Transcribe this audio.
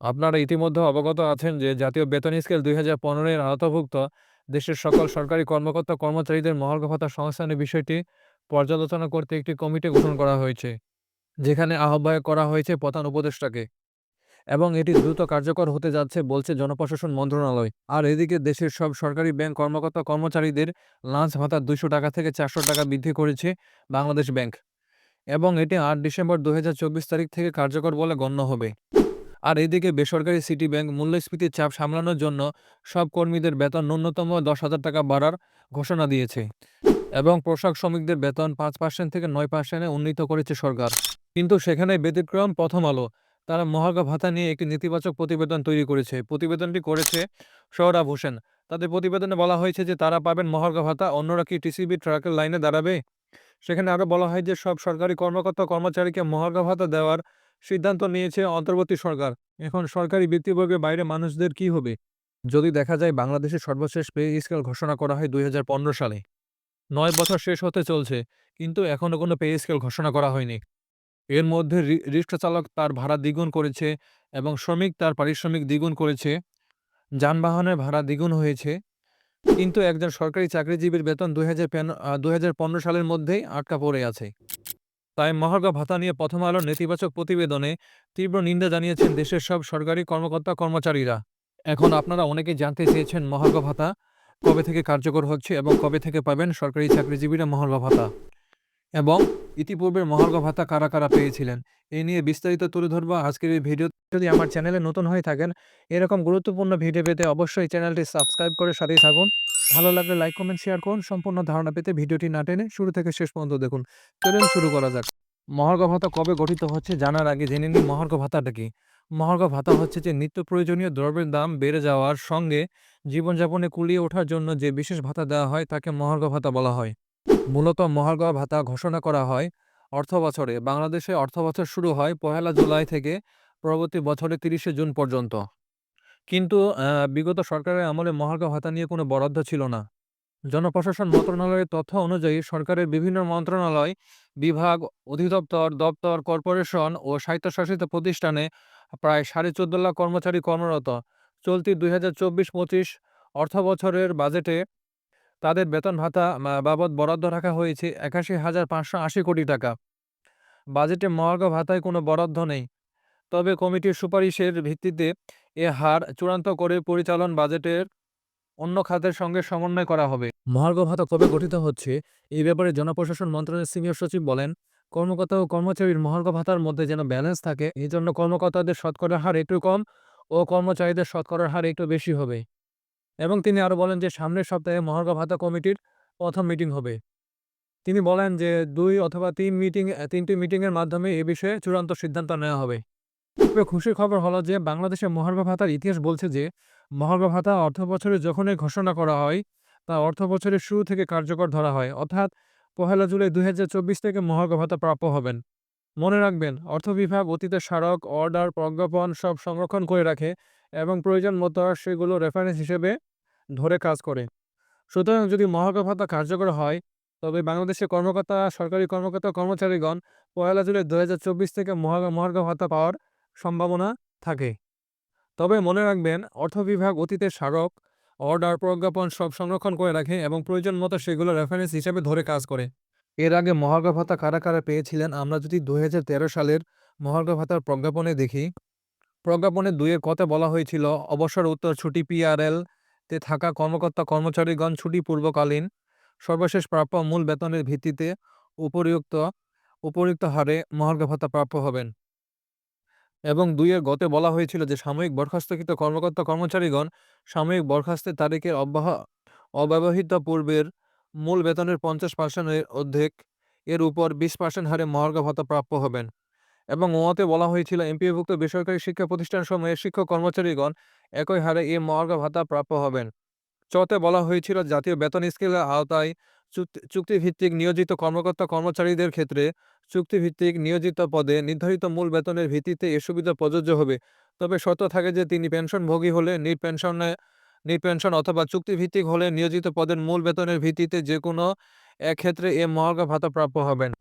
আপনারা ইতিমধ্যে অবগত আছেন যে, জাতীয় বেতন স্কেল দুই হাজার পনেরো এর আওতাভুক্ত দেশের সকল সরকারি কর্মকর্তা, কর্মচারীদের মহার্ঘ ভাতা সংস্থানের বিষয়টি পর্যালোচনা করতে একটি কমিটি গঠন করা হয়েছে, যেখানে আহ্বায়ক করা হয়েছে প্রধান উপদেষ্টাকে। এবং এটি দ্রুত কার্যকর হতে যাচ্ছে বলছে জনপ্রশাসন মন্ত্রণালয়। আর এদিকে দেশের সব সরকারি ব্যাংক কর্মকর্তা, কর্মচারীদের লাঞ্চ ভাতা দুশো টাকা থেকে চারশো টাকা বৃদ্ধি করেছে বাংলাদেশ ব্যাংক। এবং এটি আট ডিসেম্বর দুই হাজার চব্বিশ তারিখ থেকে কার্যকর বলে গণ্য হবে। আর এদিকে বেসরকারি সিটি ব্যাংক মূল্যস্ফীতির চাপ সামলানোর জন্য সব কর্মীদের বেতন ন্যূনতম দশ হাজার টাকা বাড়ার ঘোষণা দিয়েছে এবং পোশাক শ্রমিকদের বেতন পাঁচ পার্সেন্ট থেকে নয় পার্সেন্টে উন্নীত করেছে সরকার। কিন্তু সেখানে ব্যতিক্রম প্রথম আলো। তারা মহার্ঘ ভাতা নিয়ে একটি নেতিবাচক প্রতিবেদন তৈরি করেছে। প্রতিবেদনটি করেছে সৌরভ হোসেন। তাদের প্রতিবেদনে বলা হয়েছে যে, তারা পাবেন মহার্ঘ ভাতা, অন্যরা কি টিসিবি ট্রাকের লাইনে দাঁড়াবে? সেখানে আরও বলা হয় যে, সব সরকারি কর্মকর্তা কর্মচারীকে মহার্ঘ ভাতা দেওয়ার সিদ্ধান্ত নিয়েছে অন্তর্বর্তী সরকার। এখন সরকারি বৃত্তিবর্গের বাইরে মানুষদের কি হবে? যদি দেখা যায় বাংলাদেশের সর্বশেষ পে স্কেল ঘোষণা করা হয় দুই হাজার পনেরো সালে। নয় বছর শেষ হতে চলছে, কিন্তু এখনও কোনো পে স্কেল ঘোষণা করা হয়নি। এর মধ্যে রিক্সা চালক তার ভাড়া দ্বিগুণ করেছে এবং শ্রমিক তার পারিশ্রমিক দ্বিগুণ করেছে। যানবাহনের ভাড়া দ্বিগুণ হয়েছে, কিন্তু একজন সরকারি চাকরিজীবীর বেতন দুই হাজার পনেরো সালের মধ্যেই আটকা পড়ে আছে। তাই মহার্ঘ ভাতা নিয়ে প্রথম আলোর নেতিবাচক প্রতিবেদনে তীব্র নিন্দা জানিয়েছেন দেশের সব সরকারি কর্মকর্তা কর্মচারীরা। এখন আপনারা অনেকে জানতে চেয়েছেন মহার্ঘ ভাতা কবে থেকে কার্যকর হচ্ছে এবং কবে থেকে পাবেন সরকারি চাকরিজীবীরা মহার্ঘ ভাতা। এবং ইতিপূর্বে মহার্ঘ ভাতা কারা কারা পেয়েছিলেন? এই নিয়ে বিস্তারিত তুলে ধরবো আজকের এই ভিডিও যদি আমার চ্যানেলে নতুন হয়ে থাকেন, এরকম গুরুত্বপূর্ণ ভিডিও পেতে অবশ্যই চ্যানেলটি সাবস্ক্রাইব করে সাথেই থাকুন। ভালো লাগলে লাইক, কমেন্ট, শেয়ার করুন। সম্পূর্ণ ধারণা পেতে ভিডিওটি না টেনে শুরু থেকে শেষ পর্যন্ত দেখুন। চলুন শুরু করা যাক। মহার্ঘ ভাতা কবে গঠিত হচ্ছে জানার আগে জেনে নিন মহার্ঘ ভাতাটা কি। মহার্ঘ ভাতা হচ্ছে যে নিত্য প্রয়োজনীয় দ্রব্যের দাম বেড়ে যাওয়ার সঙ্গে জীবনযাপনে কুলিয়ে ওঠার জন্য যে বিশেষ ভাতা দেওয়া হয়, তাকে মহার্ঘ ভাতা বলা হয়। মূলত মহার্ঘ ভাতা ঘোষণা করা হয় অর্থ বছরে বাংলাদেশে অর্থ বছর শুরু হয় পহেলা জুলাই থেকে পরবর্তী বছরে তিরিশে জুন পর্যন্ত। কিন্তু বিগত সরকারের আমলে মহার্ঘ ভাতা নিয়ে কোনো বরাদ্দ ছিল না। জনপ্রশাসন মন্ত্রণালয়ের তথ্য অনুযায়ী সরকারের বিভিন্ন মন্ত্রণালয়, বিভাগ, অধিদপ্তর, দপ্তর, কর্পোরেশন ও স্বায়ত্তশাসিত প্রতিষ্ঠানে প্রায় সাড়ে চোদ্দ লাখ কর্মচারী কর্মরত। চলতি দুই হাজার চব্বিশ পঁচিশ অর্থ বছরের বাজেটে তাদের বেতন ভাতা বাবদ বরাদ্দ রাখা হয়েছে একাশি হাজার পাঁচশো আশি কোটি টাকা। বাজেটে মহার্ঘ ভাতায় কোনো বরাদ্দ নেই। তবে কমিটির সুপারিশের ভিত্তিতে এ হার চূড়ান্ত করে পরিচালন বাজেটের অন্য খাতের সঙ্গে সমন্বয় করা হবে। মহার্ঘ ভাতা কবে গঠিত হচ্ছে এই ব্যাপারে জনপ্রশাসন মন্ত্রণালয়ের সিনিয়র সচিব বলেন, কর্মকর্তা ও কর্মচারীর মহার্ঘ ভাতার মধ্যে যেন ব্যালেন্স থাকে এই জন্য কর্মকর্তাদের শতকরার হার একটু কম ও কর্মচারীদের শতকরার হার একটু বেশি হবে। এবং তিনি আরও বলেন যে, সামনের সপ্তাহে মহার্ঘ ভাতা কমিটির প্রথম মিটিং হবে। তিনি বলেন যে, দুই অথবা তিন মিটিং, তিনটি মিটিংয়ের মাধ্যমে এ বিষয়ে চূড়ান্ত সিদ্ধান্ত নেওয়া হবে। তবে খুশির খবর হলো যে বাংলাদেশের মহার্ঘ ভাতার ইতিহাস বলছে যে, মহার্ঘ ভাতা অর্থ বছরে যখনই ঘোষণা করা হয়, তা অর্থ বছরের শুরু থেকে কার্যকর ধরা হয়। অর্থাৎ পহেলা জুলাই দুই হাজার চব্বিশ থেকে মহার্ঘ ভাতা প্রাপ্য হবেন। মনে রাখবেন, অর্থ বিভাগ অতীতের স্মারক, অর্ডার, প্রজ্ঞাপন সব সংরক্ষণ করে রাখে এবং প্রয়োজন মতো সেগুলো রেফারেন্স হিসেবে ধরে কাজ করে। সুতরাং যদি মহার্ঘ ভাতা কার্যকর হয়, তবে বাংলাদেশের কর্মকর্তা, সরকারি কর্মকর্তা, কর্মচারীগণ পয়লা জুলাই দু হাজার চব্বিশ থেকে মহার্ঘ মহার্ঘ ভাতা পাওয়ার সম্ভাবনা থাকে। তবে মনে রাখবেন, অর্থ বিভাগ অতীতের স্মারক, অর্ডার, প্রজ্ঞাপন সব সংরক্ষণ করে রাখে এবং প্রয়োজন মতো সেগুলো রেফারেন্স হিসেবে ধরে কাজ করে। এর আগে মহার্ঘ ভাতা কারা কারা পেয়েছিলেন, আমরা যদি দু হাজার তেরো সালের মহার্ঘ ভাতার প্রজ্ঞাপনে দেখি, প্রজ্ঞাপনে দুইয়ের কথা বলা হয়েছিল, অবসর উত্তর ছুটি পিআরএল তে থাকা কর্মকর্তা কর্মচারীগণ ছুটি পূর্বকালীন সর্বশেষ প্রাপ্য মূল বেতনের ভিত্তিতে উপরিউক্ত উপরিউক্ত হারে মহার্ঘ ভাতা প্রাপ্য হবেন। এবং দুইয়ের গতে বলা হয়েছিল যে সাময়িক বরখাস্তকৃত কর্মকর্তা কর্মচারীগণ সাময়িক বরখাস্তের তারিখের অব্যাহ অব্যবহৃত পূর্বের মূল বেতনের পঞ্চাশ পার্সেন্টের অর্ধেক, এর উপর বিশ পার্সেন্ট হারে মহার্ঘ ভাতা প্রাপ্য হবেন। এবং ওয়াতে বলা হয়েছিল এমপিওভুক্ত বেসরকারি শিক্ষা প্রতিষ্ঠানসমূহের শিক্ষক কর্মচারীগণ একই হারে এই মহার্ঘ ভাতা প্রাপ্য হবেন। চতে বলা হয়েছিল, জাতীয় বেতন স্কেলের আওতায় চুক্তি, চুক্তিভিত্তিক নিয়োজিত কর্মকর্তা কর্মচারীদের ক্ষেত্রে চুক্তিভিত্তিক নিয়োজিত পদে নির্ধারিত মূল বেতনের ভিত্তিতে এ সুবিধা প্রযোজ্য হবে। তবে শর্ত থাকে যে, তিনি পেনশনভোগী হলে নিট পেনশনে নিট পেনশন অথবা চুক্তিভিত্তিক হলে নিয়োজিত পদের মূল বেতনের ভিত্তিতে যে কোনো এক ক্ষেত্রে এ মহার্ঘ ভাতা প্রাপ্য হবেন।